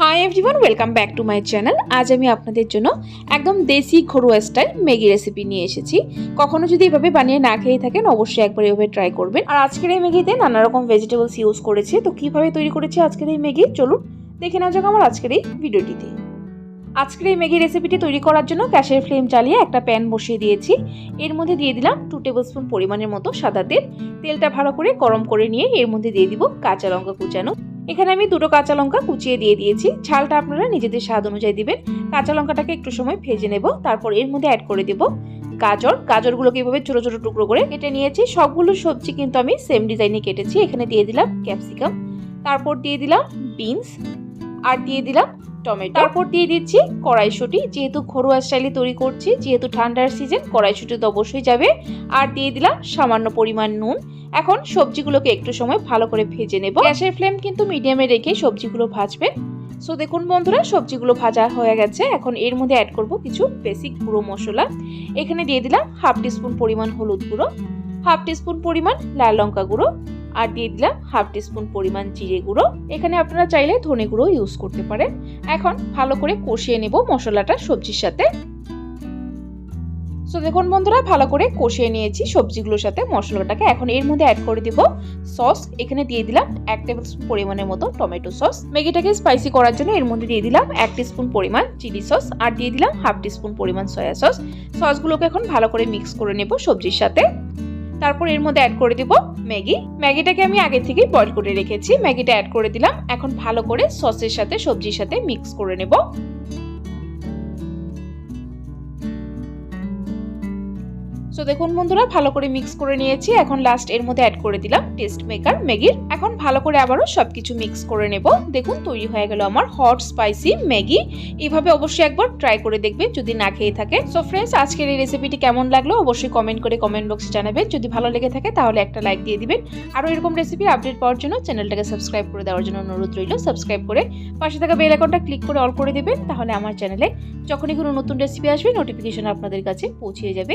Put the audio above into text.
Hi everyone welcome back to my channel আজ আমি আপনাদের জন্য একদম দেশি ঘরোয়া স্টাইল ম্যাগি রেসিপি নিয়ে এসেছি। কখনো যদি এভাবে বানিয়ে না খেয়ে থাকেন, অবশ্যই একবার এভাবে ট্রাই করবেন। আর আজকের এই ম্যাগিতে নানা রকম ভেজিটেবলস ইউজ করেছে। তো কীভাবে তৈরি করেছে আজকের এই ম্যাগি? চলুন দেখে নেওয়া যাক আমার আজকের এই ভিডিওটিতে। আজকের এই ম্যাগি রেসিপিটি তৈরি করার জন্য গ্যাসের ফ্লেম চালিয়ে একটা প্যান বসিয়ে দিয়েছি। এর মধ্যে দিয়ে দিলাম টু টেবিল স্পুন পরিমাণের মতো সাদা তেল। তেলটা ভালো করে গরম করে নিয়ে এর মধ্যে দিয়ে দিব কাঁচা লঙ্কা কুচানো। এখানে আমি দুটো কাঁচা লঙ্কা কুচিয়ে দিয়ে দিয়েছি। ঝালটা আপনারা নিজেদের স্বাদ অনুযায়ী দিবেন। কাঁচা লঙ্কাটাকে একটু সময় ভেজে নেব, তারপর এর মধ্যে অ্যাড করে দেব গাজর। গাজরগুলোকে এভাবে ছোটো ছোটো টুকরো করে কেটে নিয়েছি। সবগুলো সবজি কিন্তু আমি সেম ডিজাইনে কেটেছি। এখানে দিয়ে দিলাম ক্যাপসিকাম তারপর দিয়ে দিলাম বিনস আর দিয়ে দিলাম টমেটো। তারপর দিয়ে দিচ্ছি কড়াইশুঁটি। যেহেতু ঘরোয়া স্টাইলে তৈরি করছি, যেহেতু ঠান্ডার সিজন কড়াইশুঁটি তো অবশ্যই যাবে। আর দিয়ে দিলাম সামান্য পরিমাণ নুন। এখন সবজিগুলোকে একটু সময় ভালো করে ভেজে নেব। গ্যাসের ফ্লেম কিন্তু মিডিয়ামে রেখে সবজিগুলো ভাজবেন। সো দেখুন বন্ধুরা, সবজিগুলো ভাজা হয়ে গেছে। এখন এর মধ্যে অ্যাড করব কিছু বেসিক গুঁড়ো মশলা। এখানে দিয়ে দিলাম হাফ টিস্পুন পরিমাণ হলুদ গুঁড়ো হাফ টিস্পুন পরিমাণ লাল লঙ্কা গুঁড়ো আর দিয়ে দিলাম হাফ টিস্পুন পরিমাণ জিরে গুঁড়ো। এখানে আপনারা চাইলে ধনে গুঁড়ো ইউজ করতে পারেন। এখন ভালো করে কষিয়ে নেব মশলাটা সবজির সাথে। সো দেখুন বন্ধুরা, ভালো করে কষিয়ে নিয়েছি সবজিগুলোর সাথে মশলাটাকে। এখন এর মধ্যে অ্যাড করে দিব সস এখানে দিয়ে দিলাম এক টেবিল স্পুন পরিমাণের মতো টমেটো সস ম্যাগিটাকে স্পাইসি করার জন্য এর মধ্যে দিয়ে দিলাম এক স্পুন পরিমাণ চিলি সস আর দিয়ে দিলাম হাফ স্পুন পরিমাণ সয়া সস সসগুলোকে এখন ভালো করে মিক্স করে নেব সবজির সাথে। তারপর এর মধ্যে অ্যাড করে দিব ম্যাগি। ম্যাগিটাকে আমি আগে থেকেই বয়ল করে রেখেছি। ম্যাগিটা অ্যাড করে দিলাম। এখন ভালো করে সসের সাথে সবজির সাথে মিক্স করে নেব। সো দেখুন বন্ধুরা, ভালো করে মিক্স করে নিয়েছি। এখন লাস্ট এর মধ্যে অ্যাড করে দিলাম টেস্ট মেকার ম্যাগির। এখন ভালো করে আবারও সবকিছু মিক্স করে নেব। দেখুন, তৈরি হয়ে গেল আমার হট স্পাইসি ম্যাগি। এইভাবে অবশ্যই একবার ট্রাই করে দেখবেন যদি না খেয়ে থাকে। সো ফ্রেন্ডস আজকের এই রেসিপিটি কেমন লাগল? অবশ্যই কমেন্ট করে কমেন্ট বক্সে জানাবেন। যদি ভালো লেগে থাকে, তাহলে একটা লাইক দিয়ে দিবেন। আরও এরকম রেসিপির আপডেট পাওয়ার জন্য চ্যানেলটাকে সাবস্ক্রাইব করে দেওয়ার জন্য অনুরোধ রইল। সাবস্ক্রাইব করে পাশে থাকা বেল আইকনটা ক্লিক করে অল করে দেবেন। তাহলে আমার চ্যানেলে যখনই কোনো নতুন রেসিপি আসবে নোটিফিকেশন আপনাদের কাছে পৌঁছে যাবে।